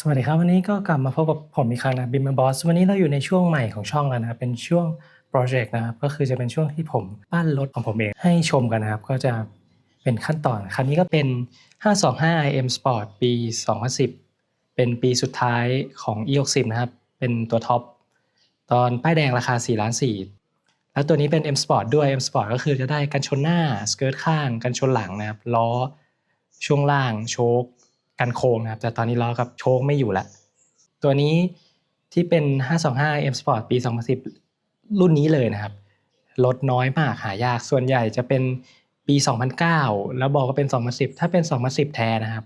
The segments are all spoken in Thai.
สวัสดีครับ วันนี้ก็กลับมาพบกับผมอีกครั้งนะบิมบอสวันนี้เราอยู่ในช่วงใหม่ของช่องแล้วนะเป็นช่วงโปรเจกต์นะครับก็คือจะเป็นช่วงที่ผมปั้นรถของผมเองให้ชมกันนะครับ ก็จะเป็นขั้นตอนคันนี้ก็เป็น 525 IM Sport ปี 2010 เป็นปีสุดท้ายของ E60 นะครับ เป็นตัวท็อปตอนป้ายแดงราคา4ล้าน4แล้วตัวนี้เป็น M Sport ด้วย M Sport ก็คือจะได้กันชนหน้าสเกิร์ตข้างกันชนหลังนะครับล้อช่วงล่างโชค กันโค้งนะครับแต่ตอนนี้ล้อกับโชคไม่อยู่ละตัวนี้ที่เป็น 525 M Sport ปี 2010 รุ่นนี้เลยนะครับลดน้อยมากหายากส่วนใหญ่จะเป็นปี 2009 แล้วบอกว่าเป็น 2010 ถ้าเป็น 2010 แท้นะครับ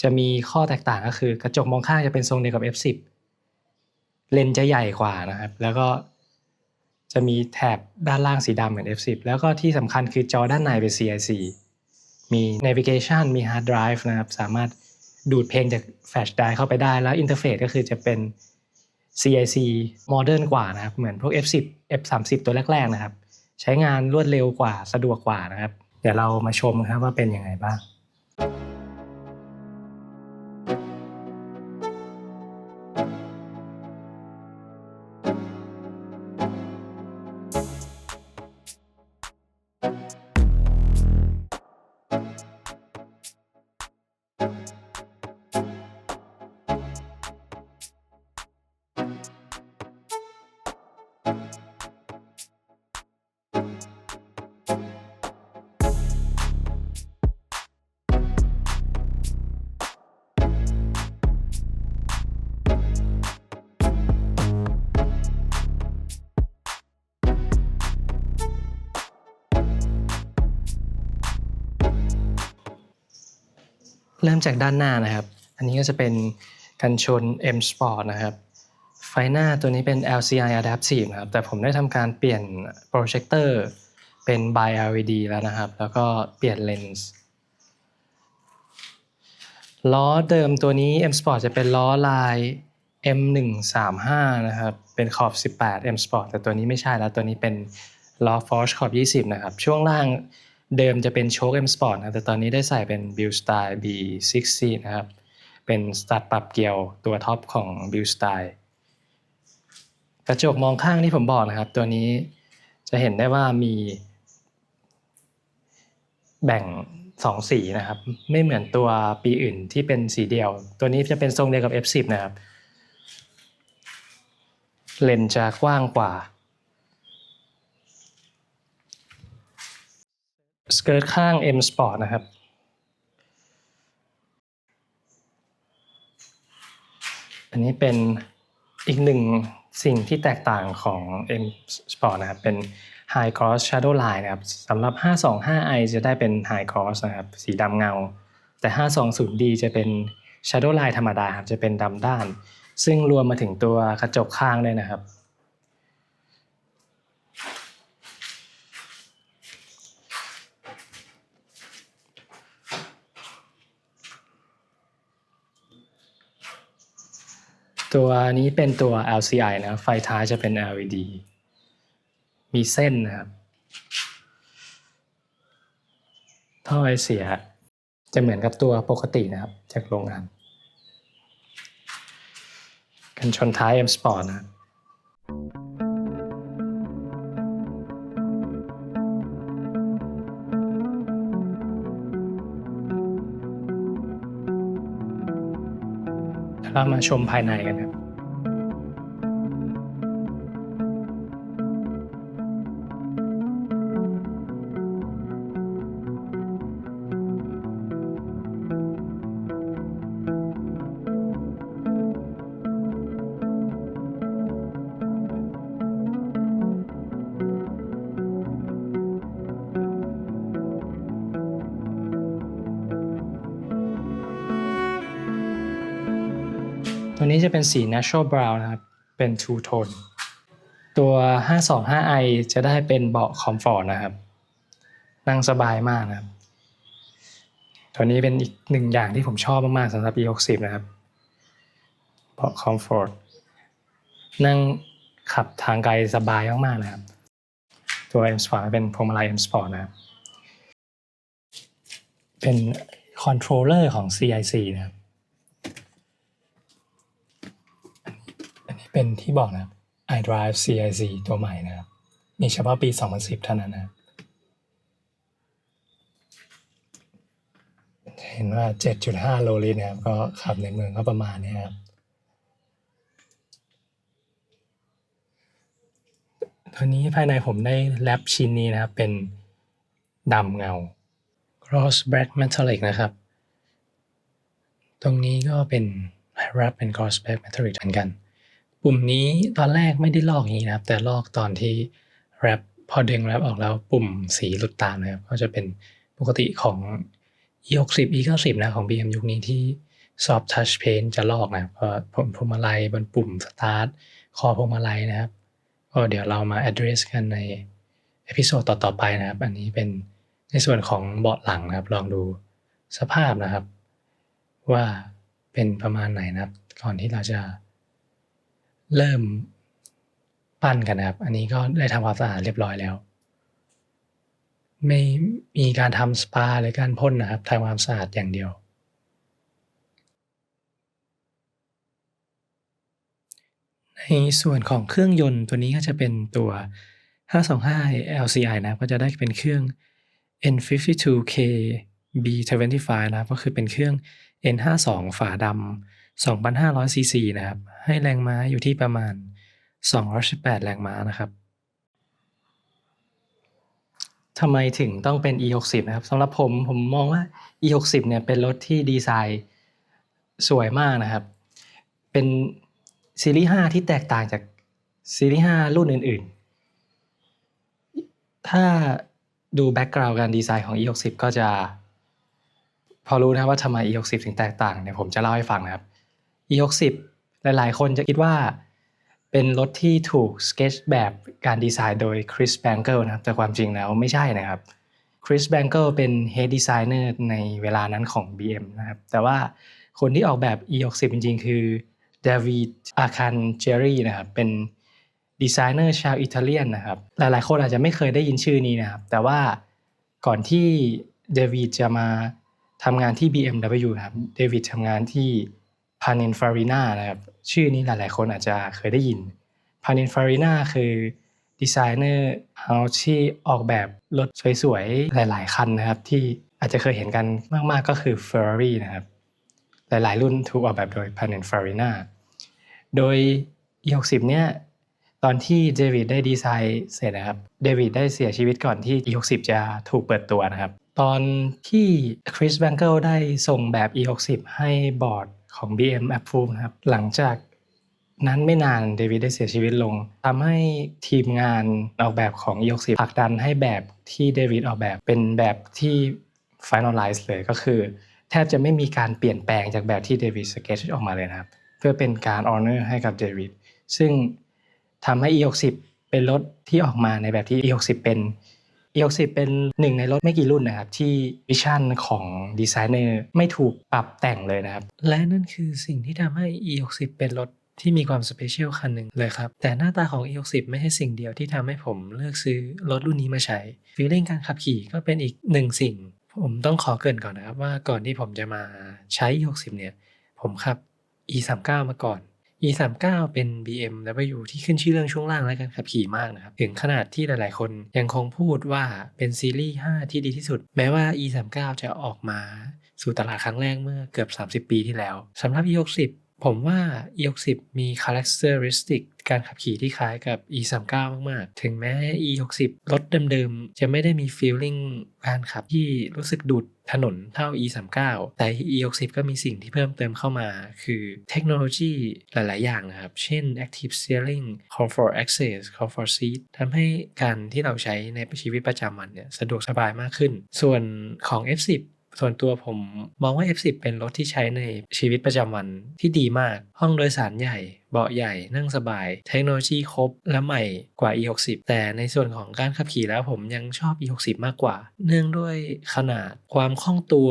จะมีข้อแตกต่างก็คือกระจกมองข้างจะเป็นทรงเดียวกับ F10 เลนจะใหญ่กว่านะครับ แล้วก็จะมีแถบด้านล่างสีดำเหมือน F10 แล้วก็ที่สำคัญคือจอด้านในเป็น CIC มี navigation มี hard drive นะครับ สามารถดูดเพลงจาก flash drive เข้าไปได้แล้วอินเทอร์เฟซก็คือจะเป็น CIC modern กว่านะครับ เหมือนพวก F10 F30 ตัวแรก ๆ นะครับ ใช้งานรวดเร็วกว่าสะดวกกว่านะครับ เดี๋ยวเรามาชมครับว่าเป็นยังไงบ้าง เริ่มจากด้านหน้านะครับ อันนี้ก็จะเป็นกันชน M Sport นะครับ ไฟหน้าตัวนี้เป็น LCI Adaptive นะครับ แต่ผมได้ทำการเปลี่ยนโปรเจคเตอร์เป็น Bi LED แล้วนะครับ แล้วก็เปลี่ยนเลนส์ล้อเดิมตัวนี้ M Sport จะเป็นล้อลาย M135 นะครับ เป็นขอบ 18 M Sport แต่ตัวนี้ไม่ใช่แล้ว ตัวนี้เป็นล้อ Forge ขอบ 20 นะครับ ช่วงล่าง เดิมจะเป็นโชค M Sport นะแต่ตอนนี้ได้ใส่เป็น Build Style B60 นะครับ เป็นสตัดปรับเกียวตัวท็อปของ Build Style กระจกมองข้างที่ผมบอกนะครับ ตัวนี้จะเห็นได้ว่ามี แบ่งสองสีนะครับ ไม่เหมือนตัวปีอื่นที่เป็นสีเดียว ตัวนี้จะเป็นทรงเดียวกับ F10 นะครับ เลนส์จะกว้างกว่า สเกิร์ตข้าง M Sport นะครับ อันนี้เป็นอีกหนึ่งสิ่งที่แตกต่างของ M Sport นะครับ เป็น High Cross Shadow Line นะครับสำหรับ 525i จะได้เป็น High Cross นะครับ สีดำเงา แต่ 520d จะเป็น Shadow Line ธรรมดาครับ จะเป็นดำด้าน ซึ่งรวมมาถึงตัวกระจกข้างด้วยนะครับ ตัวนี้เป็นตัว LCI นะไฟท้ายจะเป็น LED มีเส้นนะครับ ท่อไอเสีย จะเหมือนกับตัวปกตินะครับ จากโรงงานกันชนท้าย M Sport นะครับ เรามาชมภายในกันครับ ตัวนี้จะเป็นสี natural brown นะครับ เป็น two tone ตัว 525i จะได้เป็นเบาะคอมฟอร์ตนะครับ นั่งสบายมากนะครับ ตัวนี้เป็นอีกหนึ่งอย่างที่ผมชอบมากๆสำหรับ E60 นะครับ เบาะคอมฟอร์ต นั่งขับทางไกลสบายมากๆนะครับ ตัว M Sport เป็นพวงมาลัย M Sport นะครับ เป็นคอนโทรลเลอร์ของ CIC นะครับ เป็นที่บอกนะครับ iDrive CIC ตัวใหม่นะครับ มีเฉพาะปี 2010 เท่านั้นนะเห็นว่า 7.5 โลลิตรนะครับ ก็ขับในเมืองก็ประมาณนี้ครับตัวนี้ภายในผมได้แรปชิ้นนี้นะครับ เป็นดำเงา cross black metallic นะครับ ตรงนี้ก็เป็นแรปเป็น cross black metallic เหมือนกัน ปุ่มนี้ตอนแรกไม่ได้ลอกอย่างนี้นะครับ แต่ลอกตอนที่แรปพอดึงแรปออกแล้วปุ่มสีหลุดตามนะครับ ก็จะเป็นปกติของ E60 E90 นะของ BM ยุคนี้ที่ soft touch paint จะลอกนะครับก็ผมพวงมาลัยบนปุ่ม start คอพวงมาลัยนะครับก็เดี๋ยวเรามา address กันในเอพิโซดต่อๆไปนะครับ อันนี้เป็นในส่วนของเบาะหลังนะครับ ลองดูสภาพนะครับ ว่าเป็นประมาณไหนนะครับ ก่อนที่เราจะ เริ่มปั้นกันนะครับ อันนี้ก็ได้ทำความสะอาดเรียบร้อยแล้ว ไม่มีการทำสปาหรือการพ่นนะครับทำความสะอาดอย่างเดียว ในส่วนของเครื่องยนต์ตัวนี้ก็จะเป็นตัว 525 LCI นะก็จะได้เป็นเครื่อง N52K B25 นะก็คือเป็นเครื่อง N52 ฝาดำ 2,500ซีซีนะครับ ให้แรงม้าอยู่ที่ประมาณ 218 แรงม้านะครับทำไมถึงต้องเป็น E60 นะครับสำหรับผมผมมองว่า E60 เนี่ยเป็นรถที่ดีไซน์สวยมากนะครับ เป็นซีรีส์5ที่แตกต่างจากซีรีส์5รุ่นอื่น ๆ ถ้าดูแบ็กกราวด์การดีไซน์ของ E60 ก็จะ พอรู้นะว่าทำไม E60 ถึงแตกต่างเนี่ยผมจะเล่าให้ฟังนะครับ E60 หลายๆ คนจะคิดว่าเป็นรถที่ถูกสเกจแบบการดีไซน์โดยคริสแบงเกิลนะครับแต่ความจริงแล้วไม่ใช่นะครับคริสแบงเกิลเป็น Head Designer ในเวลานั้นของ BM นะครับแต่ว่าคนที่ออกแบบ E60 จริงๆ คือเดวิดอาคันเจอรี่นะครับเป็นดีไซเนอร์ชาวอิตาเลียนนะครับหลายๆ คนอาจจะไม่เคยได้ยินชื่อนี้นะครับแต่ว่าก่อนที่เดวิดจะมาทำงานที่ BMW ครับเดวิดทำงานที่ Pininfarina นะครับ ชื่อนี้หลายๆ คนอาจจะเคยได้ยิน Pininfarina คือดีไซเนอร์เฮาที่ออกแบบรถสวยๆ หลาย ๆ คันนะครับ ที่อาจจะเคยเห็นกันมากๆก็คือ Ferrari นะครับ หลายๆ รุ่นถูกออกแบบโดย Pininfarina โดย E60 เนี่ยตอนที่เดวิดได้ดีไซน์เสร็จนะครับเดวิดได้เสียชีวิตก่อนที่ E60 จะถูกเปิดตัวนะครับ ตอนที่คริสแบงเกิลได้ส่งแบบ E60 ให้บอร์ด ของ BM approve นะครับ หลังจากนั้นไม่นานเดวิดได้เสียชีวิตลงทำให้ทีมงานออกแบบของ E60 ผลักดันให้แบบที่เดวิดออกแบบเป็นแบบที่ finalize เลยก็คือ แทบจะไม่มีการเปลี่ยนแปลงจากแบบที่เดวิดสเกจออกมาเลยนะครับ เพื่อเป็นการ honor ให้กับเดวิดซึ่งทำให้ E60 เป็นรถที่ออกมาในแบบที่ E60 เป็น E60 เป็นหนึ่งในรถไม่กี่รุ่นนะครับ ที่วิชั่นของดีไซเนอร์ไม่ถูกปรับแต่งเลยนะครับ และนั่นคือสิ่งที่ทำให้ E60 เป็นรถที่มีความสเปเชียลคันหนึ่งเลยครับ แต่หน้าตาของ E60 ไม่ใช่สิ่งเดียวที่ทำให้ผมเลือกซื้อรถรุ่นนี้มาใช้ฟีลลิ่งการขับขี่ก็เป็นอีกหนึ่งสิ่ง ผมต้องขอเกินก่อนนะครับว่าก่อนที่ผมจะมาใช้ E60 เนี่ย ผมขับ E39 มาก่อน E39 เป็น BMW ที่ขึ้นชื่อเรื่องช่วงล่างและการขับขี่มากนะครับ ถึงขนาดที่หลาย ๆ คนยังคงพูดว่าเป็นซีรีส์ 5 ที่ดีที่สุด แม้ว่า E39 จะออกมาสู่ตลาดครั้งแรกเมื่อเกือบ 30 ปีที่แล้วสำหรับ E60 ผมว่า E60 มี characteristic การขับขี่ที่คล้ายกับ E39 มาก ๆ ถึงแม้ E60 รถเดิม ๆ จะไม่ได้มี feeling การขับที่รู้สึกดูดถนนเท่า E39 แต่ E60 ก็มีสิ่งที่เพิ่มเติมเข้ามา คือเทคโนโลยีหลาย ๆ อย่างนะครับ เช่น active steering comfort access comfort seat ทำให้การที่เราใช้ในชีวิตประจำวันเนี่ยสะดวกสบายมากขึ้น ส่วนของ F10 ส่วนตัวผมมองว่า F10 เป็นรถที่ใช้ในชีวิตประจำวันที่ดีมาก ห้องโดยสารใหญ่ เบาะใหญ่ นั่งสบาย เทคโนโลยีครบ และใหม่กว่า E60 แต่ในส่วนของการขับขี่แล้วผมยังชอบ E60 มากกว่า เนื่องด้วยขนาด ความคล่องตัว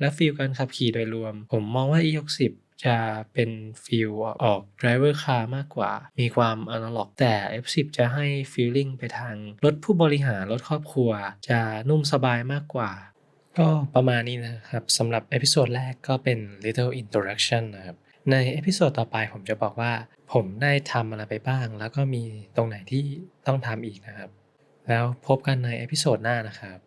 และฟีลการขับขี่โดยรวม ผมมองว่า E60 จะเป็นฟีลออก driver car มากกว่า มีความอนาล็อก แต่ F10 จะให้ feeling ไปทาง รถผู้บริหาร รถครอบครัว จะนุ่มสบายมากกว่า ก็ประมาณนี้นะครับสำหรับเอพิโซดแรกก็เป็น little introduction นะครับในเอพิโซดต่อไปผมจะบอกว่า ผมได้ทำอะไรไปบ้าง แล้วก็มีตรงไหนที่ต้องทำอีกนะครับ แล้วพบกันในเอพิโซดหน้านะครับ